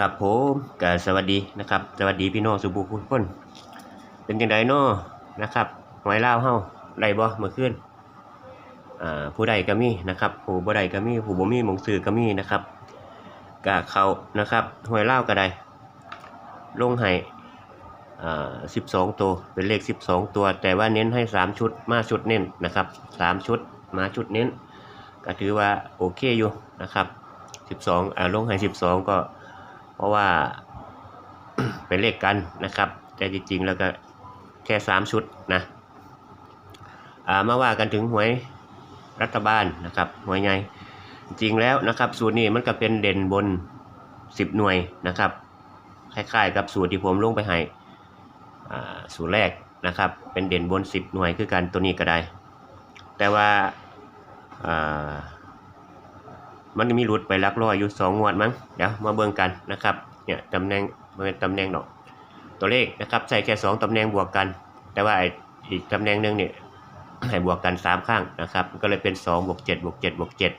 ครับผมก็สวัสดีนะครับ สวัสดีพี่น้องสุภูทุกคนเป็นจังไดนาะนะครับหวยลาเฮาได้บ่เมื่อคืนอ่าผู้ใดก็มีนะครับผู้บ่ใดก็มีผู้บ่มีหมองซื้อก็มีนะครับก็เขานะครับหวยลาก็ได้ลงให้อ่า12ตัวเป็นเลข12ตัว แต่ว่าเน้นให้3ชุดมาชุดเน้นนะครับ3ชุดมาชุดเน้น ก็ถือว่าโอเคอยู่นะครับ12อ่าลงให้12ก็ เพราะว่าเป็นเลขกันนะครับ แต่จริงๆแล้วก็แค่3ชุดนะามาว่ากันถึงหวยรัฐบาลนะครับหวยใหญ่จริงแล้วนะครับ สูตรนี้มันก็เป็นเด่นบน 10 หน่วยนะครับคล้ายๆ กับสูตรที่ผมลงไปให้สูตรแรกนะครับ เป็นเด่นบน 10 หน่วยคือกันตัวนี้ก็ได้ แต่ว่าอ่า มันมีหลุดไปลักร้อยอยู่สองงวดมั้งเดี๋ยวมาเบิ่งกันนะครับเนี่ยตำแหน่งมันเป็นตำแหน่งดอกตัวเลขนะครับใส่แค่สองตำแหน่งบวกกัน แต่ว่าอีกตำแหน่งหนึงเนี่ยให้บวกกันสามข้างนะครับก็เลยเป็นสองบวกเจ็ดบวกเจ็ดบวกเจ็ด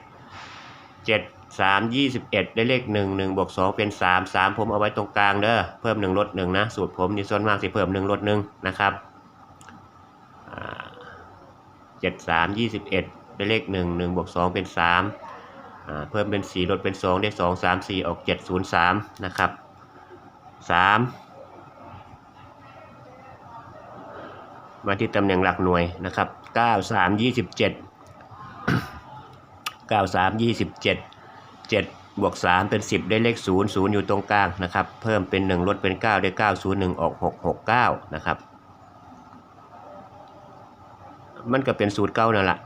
เจ็ดสามยี่สิบเอ็ดได้เลขหนึ่งหนึ่งบวกสองเป็นสามสามผมเอาไว้ตรงกลางเด้อเพิ่มหนึ่งลดหนึ่งนะ สูตรผมนี่ส่วนมากสิเพิ่มหนึ่งลดหนึ่งนะครับเจ็ดสามยี่สิบเอ็ดได้เลขหนึ่งหนึ่งบวกสองเป็นสาม เพิ่มเป็น 4 ลดเป็น 2 ได้ 2 3 4 ออก 703 นะครับ 3 มาที่ตำแหน่งหลักหน่วยนะครับ 9 3 27 9 3 27 7 บวก 3 เป็น 10 ได้เลข 0 0 อยู่ตรงกลางนะครับ เพิ่มเป็น 1 ลดเป็น 9 ได้ 9 0 1 ออก 6 6 9 นะครับ มันก็เป็นสูตรเก้านั่นแหละ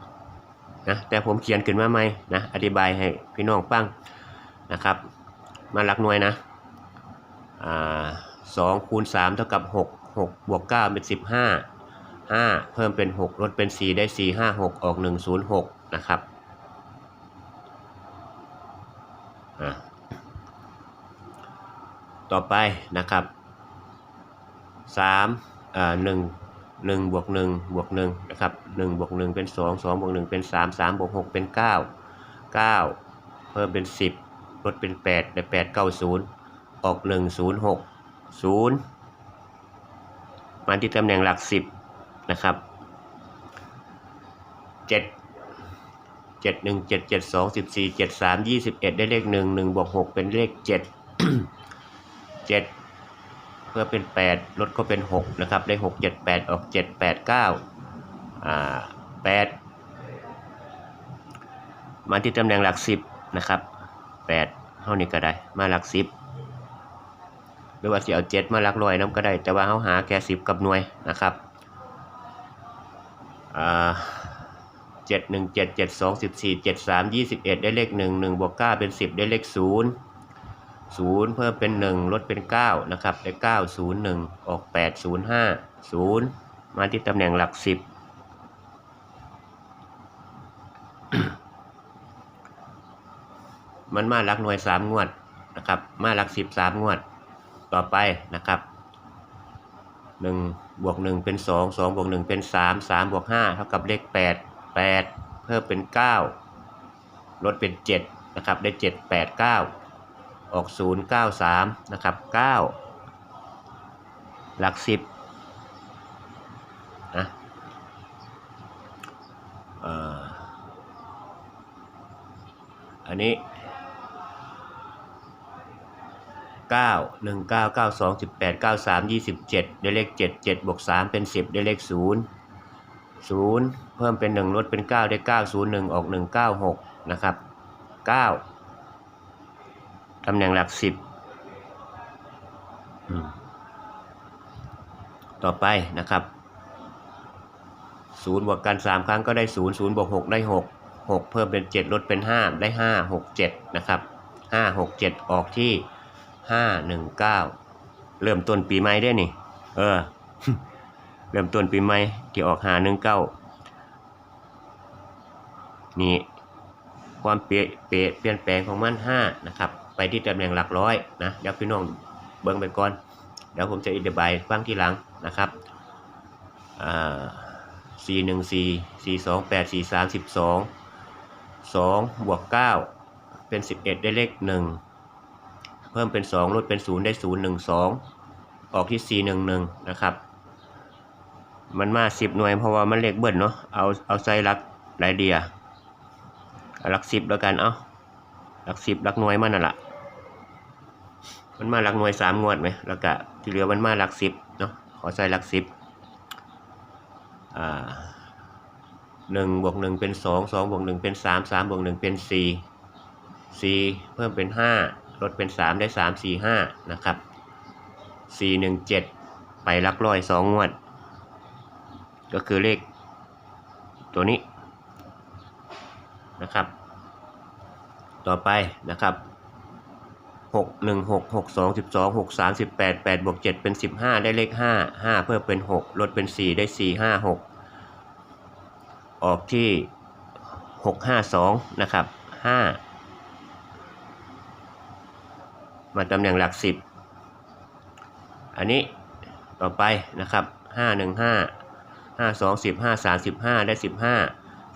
นะแต่ผมเขียนขึ้นมาใหม่นะอธิบายให้พี่น้องฟังนะครับ มาหลักหน่วยนะอ่าสองคูณสามเท่ากับหกหกบวกเก้าเป็นสิบห้าห้าเพิ่มเป็นหกลดเป็นสี่ได้สี่ห้าหกออกหนึ่งศูนย์หกนะครับต่อไปนะครับสามอ่าหนึ่ง หนึ่งบวกหนึ่งบวกหนึ่งนะครับหนึ่งบวกหนึ่งเป็นสองสองบวกหนึ่งเป็นสามสามบวกหกเป็นเก้าเก้าเพิ่มเป็นสิบลดเป็นแปดได้แปดเก้าศูนย์ออกหนึ่งศูนย์หกศูนย์มาที่ตำแหน่งหลักสิบนะครับเจ็ดเจ็ดหนึ่งเจ็ดเจ็ดสองสิบสี่เจ็ดสามยี่สิบเอ็ดได้เลขหนึ่งหนึ่งบวกหกเป็นเลขเจ็ด เพื่อเป็น 8 ลดก็เป็น 6 นะครับ ได้ 6 7 8 ออก 7 8 9อ่า8มาที่ตำแหน่งหลัก 10 นะครับ 8เท่านี้ก็ได้ มาหลัก 10 หรือว่าสิเอา7มาหลักร้อยน้ำก็ได้ แต่ว่าเขาหาแค่ 10 กับหน่วยนะครับอ่า7 1 7 7 2 14 7 3 21 ได้เลข 1 1บวก9เป็น 10 ได้เลข 0 0 เพิ่มเป็น 1 ลดเป็น 9 นะครับ ได้ 9 0 1 ออก 8 0 5 0 มาที่ตำแหน่งหลัก 10 มันมาหลักหน่วย 3 งวดนะครับ มาหลัก 10 3 งวด ต่อไปนะครับ 1 บวก 1 เป็น 2 2 บวก 1 เป็น 3 3 บวก 5 เท่ากับเลข 8 8 เพิ่มเป็น 9 ลดเป็น 7 นะครับ ได้ 7 8 9 ออก 0 9 3 นะครับ 9 หลัก 10นะอันนี้ 9 1 9 9 2 18 9 3 27 ได้เลข 7 7บวก3เป็น 10 ไดเลข 0 0 เพิ่มเป็น 1 ลดเป็น 9 ได้ 9 0 1 ออก 1 9 6 นะครับ 9 ตำแหน่งหลักสิบต่อไปนะครับศูนย์บวกกันสามครั้งก็ได้ศูนย์ศูนย์บวกหกได้หกหกเพิ่มเป็นเจ็ดลดเป็นห้าได้ห้าหกเจ็ดนะครับห้าหกเจ็ดออกที่ห้าหนึ่งเก้าเริ่มต้นปีใหม่ได้นี่ เออ เริ่มต้นปีใหม่ที่ออกหาหนึ่งเก้านี่ความเปลี่ยนเปลี่ยนเปลี่ยนแปลงของมันห้านะครับ ไปที่ตำแหน่งหลักร้อยนะเดี๋ยวพี่น้องเบิ่งไปก่อน เดี๋ยวผมจะอธิบายฟังทีหลังนะครับอ่าสี่หนึ่งสี่สี่สองแปดสี่สามสิบสองสองบวกเก้าเป็นสิบเอ็ดได้เลขหนึ่งเพิ่มเป็นสองลดเป็นศูนย์ได้ศูนย์หนึ่งสองออกที่สี่หนึ่งหนึ่งนะครับมันมาสิบหน่วยเพราะว่ามันเลขเบิ้ลเนาะเอาเอาใส่ลักหลายเดียเอาหลักสิบแล้วกันเอา หลักสิบหลักหน่วยมันน่ะละมันมาหลักหน่วยสามงวดไหมแล้วก็ที่เหลือมันมาหลักสิบเนาะขอใส่หลักสิบอ่าหนึ่งบวกหนึ่งเป็นสองสองบวกหนึ่งเป็นสามสามบวกหนึ่งเป็นสี่สี่เพิ่มเป็นห้าลดเป็นสามได้สามสี่ห้านะครับสี่หนึ่งเจ็ดไปลักร้อยสองงวด ก็คือเลขตัวนี้นะครับ ต่อไปนะครับหกหนึ่งหกหกสองสิบสองหกสามสิบแปดแปดบวกเจ็ดเป็นสิบห้าได้เลขห้าห้าเพิ่มเป็นหกลดเป็นสี่ได้สี่ห้าหกออกที่หกห้าสองนะครับห้ามาตำแหน่งหลักสิบอันนี้ต่อไปนะครับห้าหนึ่งห้าห้าสองสิบห้าสามสิบห้าได้สิบห้า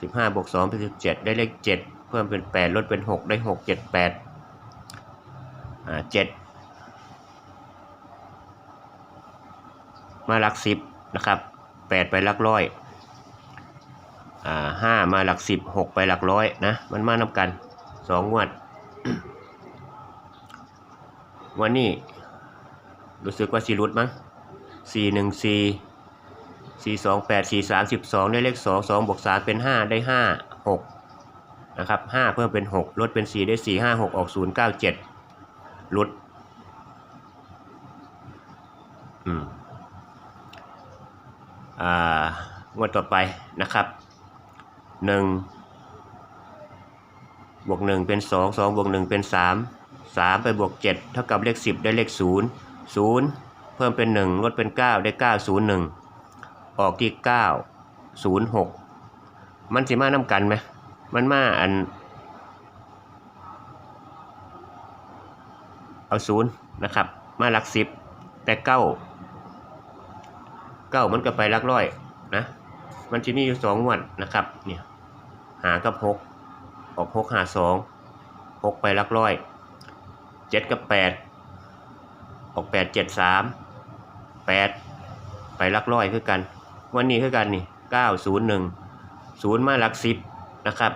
สิบห้าบวกสองเป็นสิบเจ็ดได้เลขเจ็ด พิ่มเป็นแปดลดเป็นหกได้หกเจ็ดแปดอ่าเจ็ดมาหลักสิบนะครับแปดไปหลักร้อยอ่าห้ามาหลักสิบหกไปหลักร้อยนะ มันมานำกันสองงวด วันนี้ รู้สึกว่าสีรุดมั้งสี่หนึ่งสี่สี่สองแปดสี่สามสิบสองได้เลขสองสองบวกสามเป็นห้าได้ห้าหก นะครับห้าเพิ่มเป็นหกลดเป็นสี่ได้สี่ห้าหกออกศูนย์เก้าเจ็ดลดอืมอ่างวดต่อไปนะครับหนึ่งบวกหนึ่งเป็นสองสองบวกหนึ่งเป็นสามสามไปบวกเจ็ดเท่ากับเลขสิบได้เลขศูนย์ศูนย์เพิ่มเป็นหนึ่งลดเป็นเก้าได้เก้าศูนย์หนึ่งออกที่เก้าศูนย์หกมันสิมาน้ำกันไหม มันมาอัน เอาศูนย์นะครับ มาหลักสิบแต่เก้าเก้ามันก็ไปหลักร้อยนะมันจะมีอยู่สองงวดนะครับเนี่ยหากับหกออกหกหาสองหกไปหลักร้อยเจ็ดกับแปดออกแปดเจ็ดสามแปดไปหลักร้อยคือกัน วันนี้คือกันนี่เก้าศูนย์หนึ่งศูนย์มาหลักสิบ นะครับ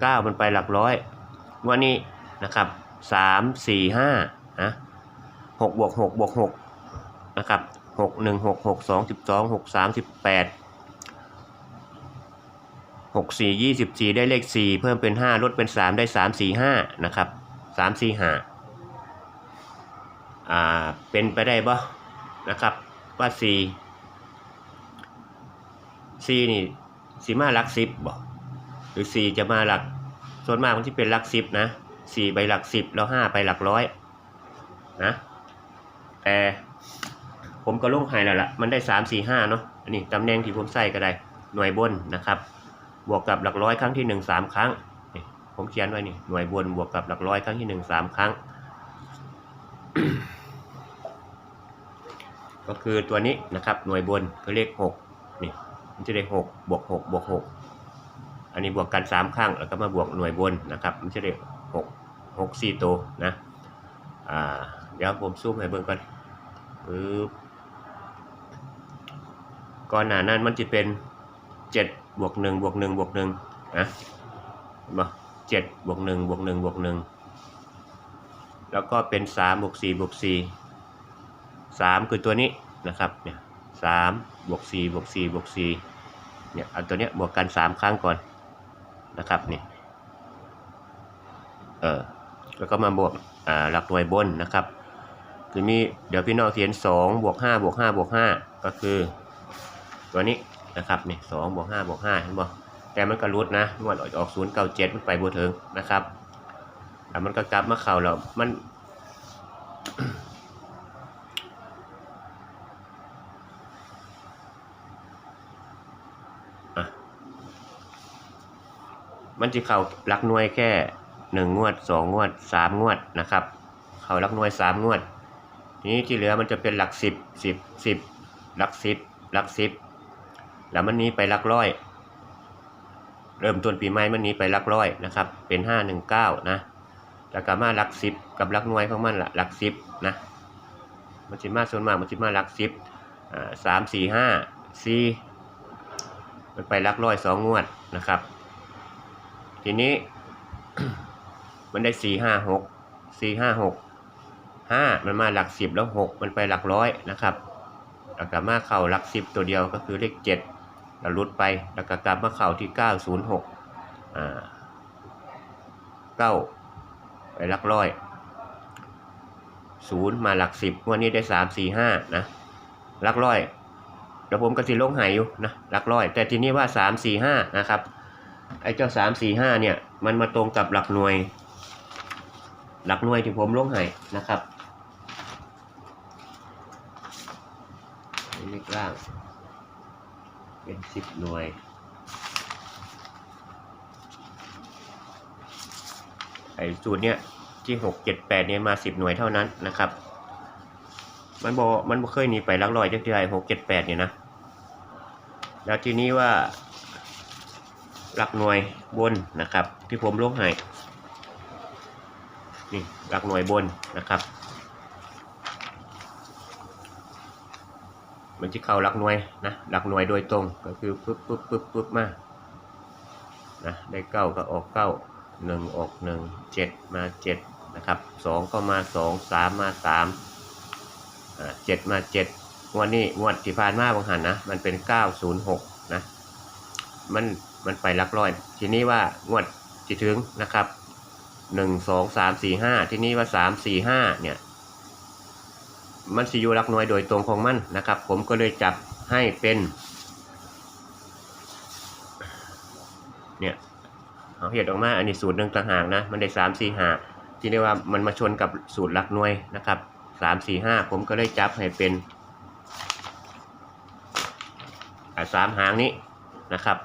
เก้ามันไปหลักร้อยวันนี้นะครับสามสี่ห้านะหกบวกหกบวกหกนะครับหกหนึ่งหกหกสองสิบสองหกสามสิบแปดหกสี่ยี่สิบสี่ได้เลขสี่เพิ่มเป็นห้าลดเป็นสามได้สามสี่ห้านะครับสามสี่ห้าอ่าเป็นไปได้ปะนะครับว่าสี่สี่นี่สีมาลักสิบบ่ หรือสี่จะมาหลัก ส่วนมากมันที่เป็นหลักสิบนะสี่ไปหลักสิบแล้วห้าไปหลักร้อยนะแต่ผมก็ลงหายแล้วล่ะ มันได้สามสี่ห้าเนาะอันนี้ตำแหน่งที่ผมใส่ก็ได้หน่วยบนนะครับ บวกกับหลักร้อยครั้งที่หนึ่งสามครั้งผมเขียนไว้นี่หน่วยบนบวกกับหลักร้อยครั้งที่หนึ่งสามครั้ง ก็คือตัวนี้นะครับ หน่วยบนคือเลขหกนี่มันจะได้หกบวกหกบวกหก นนี้บวกกันสามครั้งแล้วก็มาบวกหน่วยบนนะครับมันจะได้หกหกสี่ตัวนะอ่าเดี๋ยวผมซูมให้เบิ่งก่อนปึ๊บก่อนหน้านั้นมันจะเป็นเจ็ดบวกหนึ่งบวกหนึ่งบวกหนึ่งนะเห็นปะเจ็ดบวกหนึ่งบวกหนึ่งบวกหนึ่งแล้วก็เป็นสามบวกสี่บวกสี่สามคือตัวนี้นะครับเนี่ยสามบวกสี่บวกสี่บวกสี่เนี่ยเอาตัวเนี้ยบวกกันสามครั้งก่อน นะครับนี่เออแล้วก็มาบวกอ่าหลักหน่วยบนนะครับ คือมีเดี๋ยวพี่น้องเขียนสองบวกห้าบวกห้าบวกห้าก็คือ ตัวนี้นะครับนี่สองบวกห้าบวกห้าเห็นบ่แต่มันก็รุดนะงวดออกศูนย์เก้าเจ็ดมันไปบวถึงนะครับแต่มันก็กลับมาเข่าเรามัน มันจะเข้าลักหน่วยแค่หนึ่งงวดสองงวดสามงวดนะครับ เข้าลักหน่วยสามงวด ทีนี้ที่เหลือมันจะเป็นหลักสิบสิบสิบหลักสิบหลักสิบแล้วมันนี้ไปหลักร้อย เริ่มต้นปีใหม่มันนี้ไปหลักร้อยนะครับ เป็นห้าหนึ่งเก้านะแล้วก็มาหลักสิบกับหลักหน่วยของมันละหลักสิบนะมันสิมาส่วนมากมันสิมาหลักสิบอ่าสามสี่ห้าสี่มันไปหลักร้อยสองงวดนะครับ ทีนี้ มันได้สี่ห้าหกสี่ห้าหกห้ามันมาหลักสิบแล้วหกมันไปหลักร้อยนะครับแล้วก็มาเข่าหลักสิบตัวเดียวก็คือเลขเจ็ดแล้วลุดไปแล้วก็กลับมาเข่าที่เก้าศูนย์หกอ่าเก้าไปหลักร้อยศูนย์มาหลักสิบวันนี้ได้สามสี่ห้านะหลักร้อยเดี๋ยวผมก็สิลงหายอยู่นะหลักร้อย แต่ทีนี้ว่าสามสี่ห้านะครับ ไอ้เจ้าสามสี่ห้าเนี่ย มันมาตรงกับหลักหน่วย หลักหน่วยที่ผมลงให้นะครับเลขล่าง เป็นสิบหน่วยไอ้สูตรเนี้ยที่หกเจ็ดแปดเนี่ยมาสิบหน่วยเท่านั้นนะครับ มันบอมันบ่เคยหนีไปลักร้อยจักเทื่อไอ้หกเจ็ดแปดเนี่ยนะ แล้วทีนี้ว่า หลักหน่วยบนนะครับ ที่ผมลงให้นี่หลักหน่วยบนนะครับ มันจะเข้าหลักหน่วยนะหลักหน่วยโดยตรงก็คือปึ๊บปึ๊บปึ๊บปึ๊บมานะได้เก้าก็ออกเก้าหนึ่งออกหนึ่งเจ็ดมาเจ็ดนะครับสองก็มาสองสามมาสามเจ็ดมาเจ็ดงวดนี้งวดที่ผ่านมาบางหันนะ มันเป็นเก้าศูนย์หกนะ มัน มันไปลักร้อย ทีนี้ว่างวดที่ถึงนะครับหนึ่งสองสามสี่ห้าทีนี้ว่าสามสี่ห้าเนี่ย มันสิอยู่ลักน่วยโดยตรงของมันนะครับ ผมก็เลยจับให้เป็น เนี่ยเอาเหตุออกมาอันนี้สูตรหนึ่งต่างหากนะ มันได้สามสี่ห้าที่เรียกว่ามันมาชนกับสูตรลักน่วยนะครับสามสี่ห้าผมก็เลยจับให้เป็นสามหางนี้นะครับ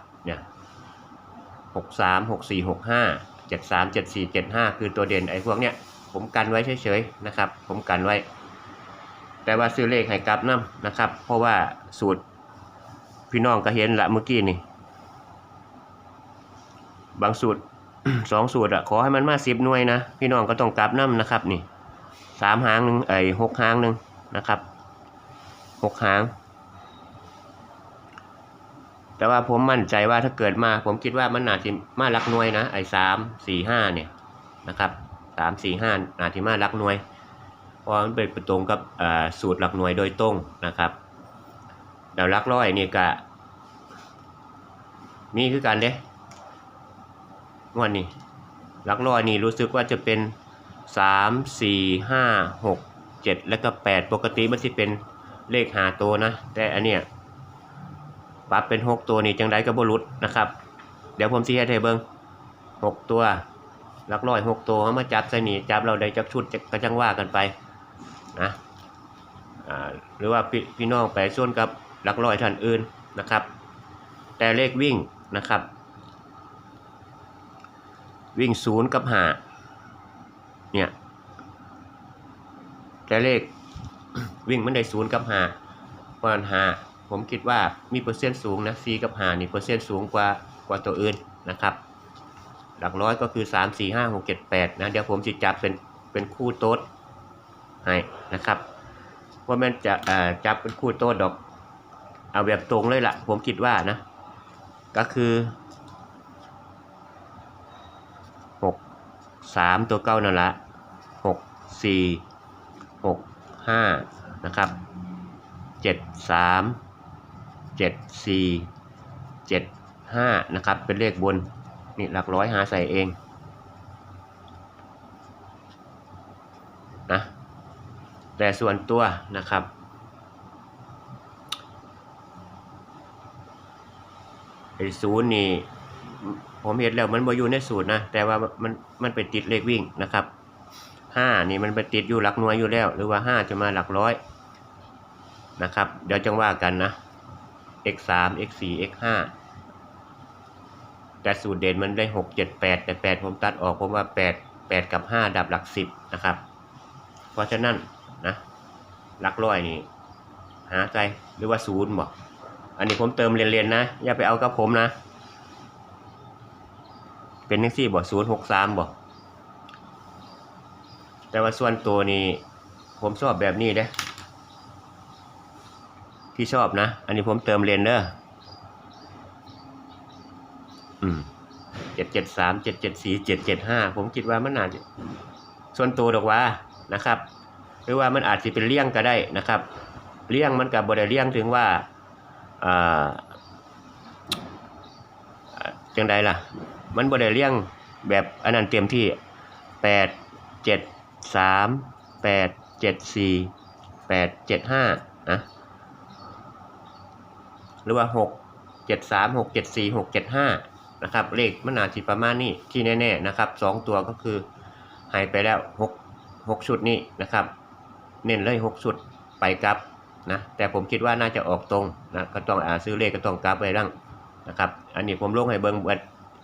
เนี่ยหกสามหกสี่หกห้าเจ็ดสามเจ็ดสี่เจ็ดห้าคือตัวเด่นไอ้พวกเนี้ยผมกันไว้เฉยๆนะครับ ผมกันไว้ แต่ว่าซื้อเลขให้กลับน้ำนะครับ เพราะว่าสูตรพี่น้องก็เห็นละเมื่อกี้นี่ บางสูตรสองสูตรอะขอให้มันมาสิบหน่วยนะพี่น้องก็ต้องกลับน้ำนะครับนี่สามหางหนึ่งไอ้หกหางหนึ่งนะครับหกหาง แต่ว่าผมมั่นใจว่าถ้าเกิดมา ผมคิดว่ามันนาจะมาลักหน่วยนะไอ้สามสี่ห้าเนี่ยนะครับสามสี่ห้านาจะมาลักหน่วยเพราะมันเป็นตรงกับอ่าสูตรหลักหน่วยโดยตรงนะครับเดี๋ยวลักร้อยนี่ก็มีคือกันเด้งวดนี้หลักร้อยนี่รู้สึกว่าจะเป็นสามสี่ห้าหกเจ็ดแล้วก็แปดปกติมันจะเป็นเลขหาตัวนะ แต่อันเนี้ย ปรับเป็นหกตัวนี่จังไดก็บ่หลุดนะครับ เดี๋ยวผมสิเฮ็ดให้เบิ่งหกตัวหลักร้อยหกตัวเอามาจับใส่นี่จับเราได้จักชุดก็จังว่ากันไปนะหรือว่าพี่พี่น้องไปส่วนกับหลักร้อยท่านอื่นนะครับ แต่เลขวิ่งนะครับ วิ่งศูนย์กับหาเนี่ยแต่เลขวิ่งมันได้ศูนย์กับหาเพราะหา ผมคิดว่ามีเปอร์เซ็นต์สูงนะ4กับ5นี่เปอร์เซ็นต์สูงกว่ากว่าตัวอื่นนะครับ หลักร้อยก็คือ 3 4 5 6 7 8นะเดี๋ยวผมจะจับเป็นเป็นคู่โต๊ดให้นะครับว่ามันจะจับเป็นคู่โต๊ดดอกเอาแบบตรงเลยล่ะ ผมคิดว่านะ ก็คือ 6 3 ตัวเก้านั่นละ6 4 6 5 นะครับเจ็ ดสามเจ็ดสี่เจ็ดห้านะครับ เป็นเลขบน นี่หลักร้อยหาใส่เองนะแต่ส่วนตัวนะครับ ไอ้ศูนย์นี่ ผมเห็นแล้วมันบ่อยู่ในสูตรนะ แต่ว่ามันมันไปติดเลขวิ่งนะครับห้านี่มันไปติดอยู่หลักหน่วยอยู่แล้ว หรือว่าห้าจะมาหลักร้อยนะครับ เดี๋ยวจังว่ากันนะ x 3 x 4 x 5แต่สูตรเด่นมันได้ 6 7 8 แต่ 8 ผมตัดออกผมว่า 8 8 กับ 5 ดับหลัก 10 นะครับ เพราะฉะนั้นนะหลักร้อยนี่หาใจหรือว่าศูนย์บอกอันนี้ผมเติมเรียนๆนะ อย่าไปเอากับผมนะ เป็นนักซี่บอกศูนย์หกสามบอกแต่ว่าส่วนตัวนี้ผมชอบแบบนี้เด้ ที่ชอบนะ อันนี้ผมเติมเลนเดอร์อืมเจ็ดเจ็ดสามเจ็ดเจ็ดสี่เจ็ดเจ็ดห้าผมคิดว่ามันอาจจะส่วนตัวดอกว่านะครับ หรือว่ามันอาจจะเป็นเลี่ยงก็ได้นะครับ เลี่ยงมันกับบริเลี่ยงถึงว่าอ่าอ่าจังใดล่ะ มันบริเลี่ยงแบบอันนั้นเต็มที่แปดเจ็ดสามแปดเจ็ดสี่แปดเจ็ดห้านะ หรือว่าหกเจ็ดสามหกเจ็ดสี่หกเจ็ดห้านะครับเลขมันอาจจะประมาณนี้ที่แน่ๆนะครับสองตัวก็คือหายไปแล้วหกหกชุดนี้นะครับ เน้นเลยหกชุดไปกลับนะแต่ผมคิดว่าน่าจะออกตรงนะก็ต้องอาซื้อเลขก็ต้องกลับไปร่างนะครับ อันนี้ผมลงให้เบิ้งเบิด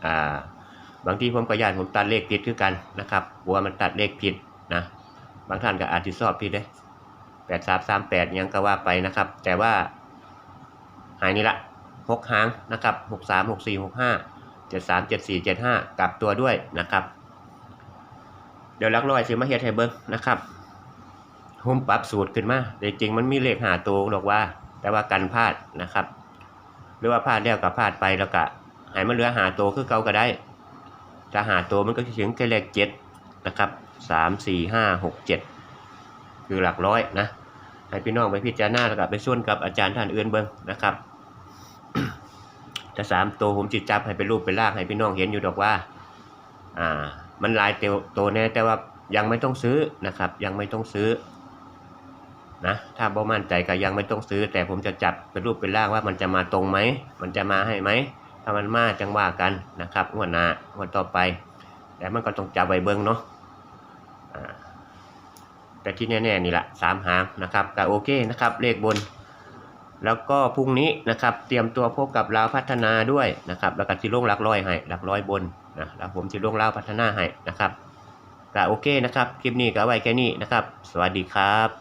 อ่าบางทีผมก็ยานผมตัดเลขผิดคือกันนะครับกลัวมันตัดเลขผิดนะบางท่านก็อาจจะสอบผิดได้แปดสามสามแปดยังก็ว่าไปนะครับ แต่ว่า หายนี่ละหกหางนะครับหกสามหกสี่หกห้าเจ็ดสามเจ็ดสี่เจ็ดห้ากลับตัวด้วยนะครับ เดี๋ยวลักร้อยซื้อมาเฮ็ดให้เบิ้งนะครับผมปรับสูตรขึ้นมาแต่จริงมันมีเลขหาตัวหรอกว่า แต่ว่ากันพลาดนะครับ หรือว่าพลาดแล้วก็พลาดไปแล้วก็หายมันเหลือหาตัวคือเก่าก็ได้จะหาตัวมันก็จะถึงแค่เลขเจ็ดนะครับสามสี่ห้าหกเจ็ดคือหลักร้อยนะให้พี่น้องไปพิจารณาแล้วก็ไปส่วนกับอาจารย์ท่านอื่นเบิ้งนะครับ ถ้าสามตัวผมจิตจับให้เป็นรูปเป็นร่างให้พี่น้องเห็นอยู่ดอกว่า อ่า มันลายเตวตัวแน่แต่ว่ายังไม่ต้องซื้อนะครับ ยังไม่ต้องซื้อนะถ้าบ่มั่นใจก็ยังไม่ต้องซื้อ แต่ผมจะจับเป็นรูปเป็นร่างว่ามันจะมาตรงไหม มันจะมาให้ไหมถ้ามันมาจังว่ากันนะครับงวดหน้างวดต่อไป แต่มันก็ต้องจับไว้เบิ้งเนาะอ่าแต่ที่แน่ๆนี่แหละสามหางนะครับก็โอเคนะครับ เลขบน แล้วก็พรุ่งนี้นะครับเตรียมตัวพบกับลาวพัฒนาด้วยนะครับแล้วก็ที่ลงหลักร้อยให้หลักร้อยบนนะแล้วผมที่ลงลาวพัฒนาให้นะครับก็โอเคนะครับคลิปนี้ก็ไว้แค่นี้นะครับ สวัสดีครับ